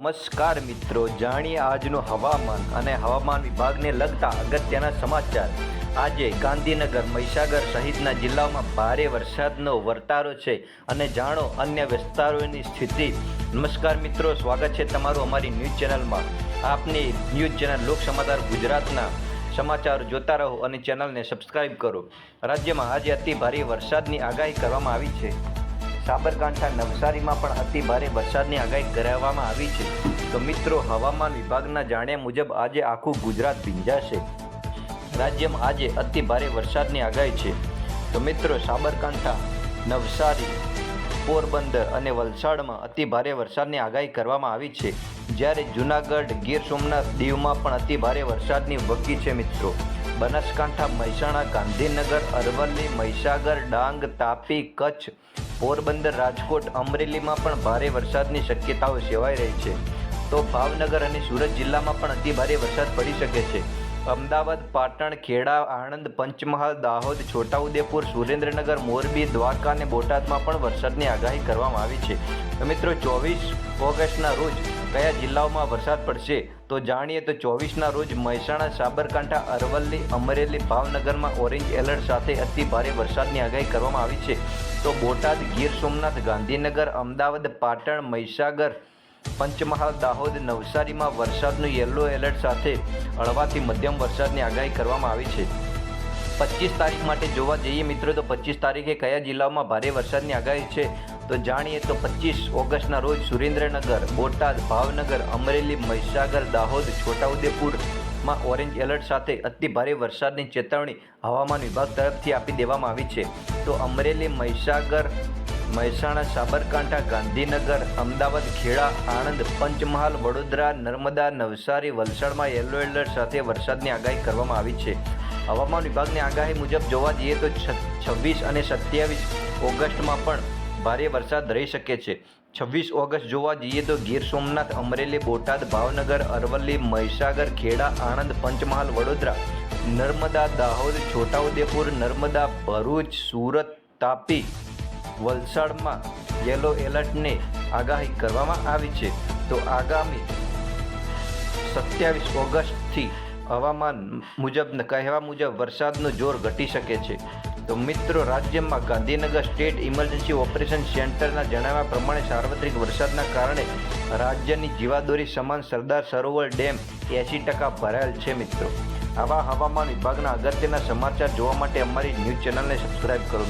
નમસ્કાર મિત્રો, જાણીએ આજનું હવામાન અને હવામાન વિભાગને લગતા અગત્યના સમાચાર. આજે ગાંધીનગર, મહીસાગર સહિતના જિલ્લાઓમાં ભારે વરસાદનો વર્તારો છે અને જાણો અન્ય વિસ્તારોની સ્થિતિ. નમસ્કાર મિત્રો, સ્વાગત છે તમારું અમારી ન્યૂઝ ચેનલમાં. આપની ન્યૂઝ ચેનલ લોક સમાચાર ગુજરાતના સમાચાર જોતા રહો અને ચેનલને સબસ્ક્રાઇબ કરો. રાજ્યમાં આજે અતિ ભારે વરસાદની આગાહી કરવામાં આવી છે. સાબરકાંઠા નવસારીમાં પણ અતિ ભારે વરસાદની આગાહી કરાવવામાં આવી છે. તો મિત્રો, હવામાન વિભાગના જાણ્યા મુજબ આજે આખું ગુજરાત ભીંજાશે. રાજ્યમાં આજે અતિ ભારે વરસાદની આગાહી છે. તો મિત્રો, સાબરકાંઠા, નવસારી, પોરબંદર અને વલસાડમાં અતિ ભારે વરસાદની આગાહી કરવામાં આવી છે. જ્યારે જૂનાગઢ, ગીર સોમનાથ દીવમાં પણ અતિ ભારે વરસાદની વકી છે મિત્રો. બનાસકાંઠા, મહેસાણા, ગાંધીનગર, અરવલ્લી, મહીસાગર, ડાંગ, તાપી, કચ્છ પોરબંદર, રાજકોટ, અમરેલીમાં પણ ભારે વરસાદની શક્યતાઓ સેવાઈ રહી છે. તો ભાવનગર અને સુરત જિલ્લામાં પણ અતિ ભારે વરસાદ પડી શકે છે. અમદાવાદ, પાટણ, ખેડા, આણંદ, પંચમહાલ, દાહોદ, છોટાઉદેપુર, સુરેન્દ્રનગર, મોરબી, દ્વારકા અને બોટાદમાં પણ વરસાદની આગાહી કરવામાં આવી છે. તો મિત્રો, ચોવીસ ઓગસ્ટના રોજ કયા જિલ્લાઓમાં વરસાદ પડશે? તો જાણીએ તો ચોવીસના રોજ મહેસાણા, સાબરકાંઠા, અરવલ્લી, અમરેલી, ભાવનગરમાં ઓરેન્જ એલર્ટ સાથે અતિ ભારે વરસાદની આગાહી કરવામાં આવી છે. તો બોટાદ, ગીર સોમનાથ, ગાંધીનગર, અમદાવાદ, પાટણ, મહીસાગર પંચમહાલ દાહોદ નવસારીમાં વરસાદનું યલો એલર્ટ સાથે હળવાથી મધ્યમ વરસાદની આગાહી કરવામાં આવી છે. પચીસ તારીખ માટે જોવા જઈએ મિત્રો, તો પચીસ તારીખે કયા જિલ્લાઓમાં ભારે વરસાદની આગાહી છે? તો જાણીએ તો પચીસ ઓગસ્ટના રોજ સુરેન્દ્રનગર, બોટાદ, ભાવનગર, અમરેલી, મહીસાગર, દાહોદ, છોટાઉદેપુરમાં ઓરેન્જ એલર્ટ સાથે અતિ ભારે વરસાદની ચેતવણી હવામાન વિભાગ તરફથી આપી દેવામાં આવી છે. તો અમરેલી, મહીસાગર મહેસાણા, સાબરકાંઠા, ગાંધીનગર, અમદાવાદ, ખેડા, આણંદ, પંચમહાલ, વડોદરા, નર્મદા, નવસારી, વલસાડમાં યલો એલર્ટ સાથે વરસાદની આગાહી કરવામાં આવી છે. હવામાન વિભાગની આગાહી મુજબ જોવા જઈએ તો છવ્વીસ અને સત્યાવીસ ઓગસ્ટમાં પણ ભારે વરસાદ રહી શકે છે. છવ્વીસ ઓગસ્ટ જોવા જઈએ તો ગીર સોમનાથ, અમરેલી, બોટાદ, ભાવનગર, અરવલ્લી, મહીસાગર, ખેડા, આણંદ, પંચમહાલ, વડોદરા, નર્મદા, દાહોદ, છોટાઉદેપુર, નર્મદા, ભરૂચ, સુરત, તાપી વલસાડમાં યલો એલર્ટને આગાહી કરવામાં આવી છે. તો આગામી સત્યાવીસ ઓગસ્ટથી હવામાન મુજબ કહેવા મુજબ વરસાદનું જોર ઘટી શકે છે. તો મિત્રો, રાજ્યમાં ગાંધીનગર સ્ટેટ ઇમરજન્સી ઓપરેશન સેન્ટરના જણાવ્યા પ્રમાણે સાર્વત્રિક વરસાદના કારણે રાજ્યની જીવાદોરી સમાન સરદાર સરોવર ડેમ એંસી ટકા ભરાયેલ છે મિત્રો. આવા હવામાન વિભાગના અગત્યના સમાચાર જોવા માટે અમારી ન્યૂઝ ચેનલને સબસ્ક્રાઇબ કરો